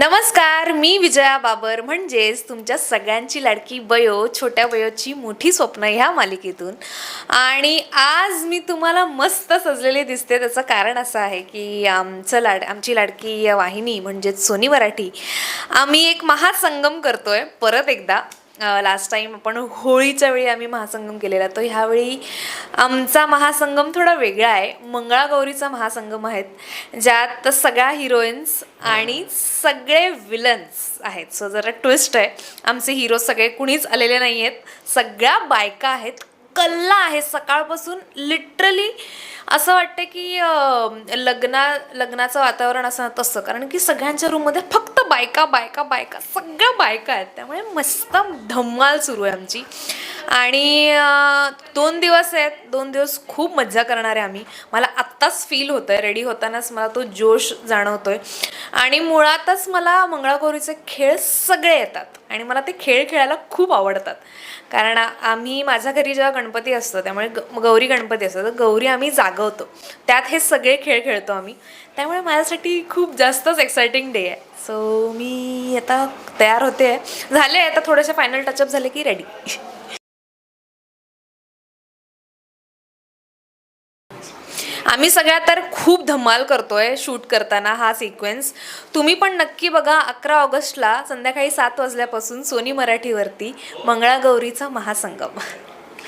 नमस्कार मी विजया बाबर. म्हणजेच तुमच्या सगळ्यांची लाडकी बयो छोट्या बयोची मोठी स्वप्न ह्या मालिकेतून. आणि आज मी तुम्हाला मस्त सजलेले दिसते. त्याचं कारण असं आहे की आमचं लाड आमची लाडकी वाहिनी म्हणजेच सोनी मराठी आम्ही एक महासंगम करतोय परत एकदा. लास्ट टाईम आपण होळीच्या वेळी आम्ही महासंगम केलेला. तो ह्यावेळी आमचा महासंगम थोडा वेगळा आहे. मंगळागौरीचा महासंगम आहेत ज्यात सगळ्या हिरोईन्स आणि सगळे विलन्स आहेत. सो जरा ट्विस्ट आहे. आमचे हिरो सगळे कुणीच आलेले नाही आहेत सगळ्या बायका आहेत. कल्ला आहे. सकाळपासून लिटरली असं वाटतं की लग्ना लग्नाचं वातावरण असं तसं. कारण की सगळ्यांच्या रूममध्ये फक्त बायका बायका बायका सगळ्या बायका आहेत. त्यामुळे मस्त धम्माल सुरू आहे आमची. आणि दोन दिवस आहेत. दोन दिवस खूप मज्जा करणार आहे आम्ही. मला आत्ताच फील होतं आहे रेडी होतानाच मला तो जोश जाणवतोय. आणि मुळातच मला मंगळागौरीचे खेळ सगळे येतात. आणि मला ते खेळ खेळायला खूप आवडतात. कारण आम्ही माझ्या घरी जेव्हा गणपती असतो त्यामुळे ग गौरी गणपती असतो. तर गौरी आम्ही जागवतो. त्यात हे सगळे खेळ खेळतो आम्ही. त्यामुळे माझ्यासाठी खूप जास्तच एक्सायटिंग डे आहे. सो मी आता तयार होते. झाले आता थोडेसे फायनल टचअप झाले की रेडी आम्ही सगळ्या तर खूप धमाल करतोय शूट करताना हा सिक्वेन्स तुम्ही पण नक्की बघा अकरा ऑगस्टला संध्याकाळी सात वाजल्यापासून सोनी मराठीवरती मंगळागौरीचा महासंगम.